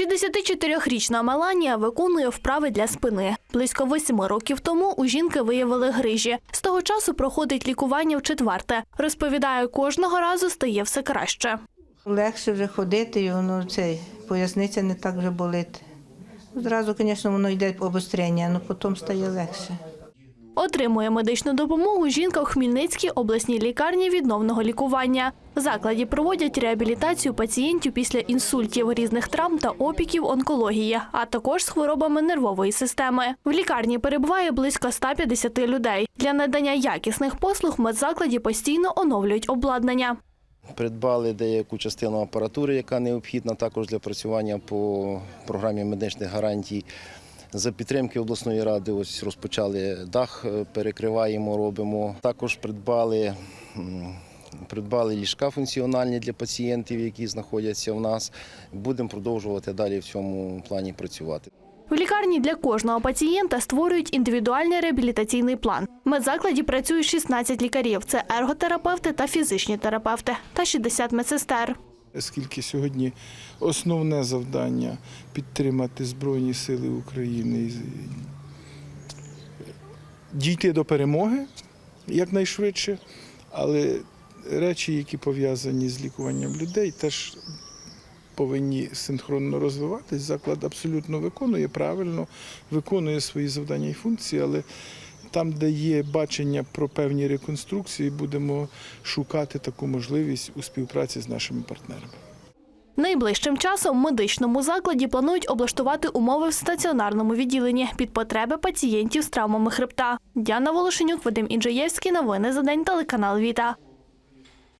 64-річна Меланія виконує вправи для спини. Близько восьми років тому у жінки виявили грижі. З того часу проходить лікування в четверте. Розповідає, кожного разу стає все краще. Легше вже ходити, і воно цей, поясниця не так вже болить. Зразу, звісно, воно йде обострення, але потім стає легше. Отримує медичну допомогу жінка у Хмельницькій обласній лікарні відновного лікування. В закладі проводять реабілітацію пацієнтів після інсультів, різних травм та опіків онкології, а також з хворобами нервової системи. В лікарні перебуває близько 150 людей. Для надання якісних послуг в медзакладі постійно оновлюють обладнання. Придбали деяку частину апаратури, яка необхідна також для працювання по програмі медичних гарантій. За підтримки обласної ради ось розпочали дах, е, перекриваємо, робимо. Також придбали, придбали ліжка функціональні для пацієнтів, які знаходяться у нас. Будемо продовжувати далі в цьому плані працювати. В лікарні для кожного пацієнта створюють індивідуальний реабілітаційний план. В медзакладі працює 16 лікарів: це ерготерапевти та фізичні терапевти та 60 медсестер. Оскільки сьогодні основне завдання підтримати Збройні Сили України і дійти до перемоги якнайшвидше, але речі, які пов'язані з лікуванням людей, теж повинні синхронно розвиватись. Заклад абсолютно виконує правильно, виконує свої завдання і функції, але там, де є бачення про певні реконструкції, будемо шукати таку можливість у співпраці з нашими партнерами. Найближчим часом в медичному закладі планують облаштувати умови в стаціонарному відділенні під потреби пацієнтів з травмами хребта. Діана Волошенюк, Вадим Інджаєвський. Новини за день. Телеканал Віта.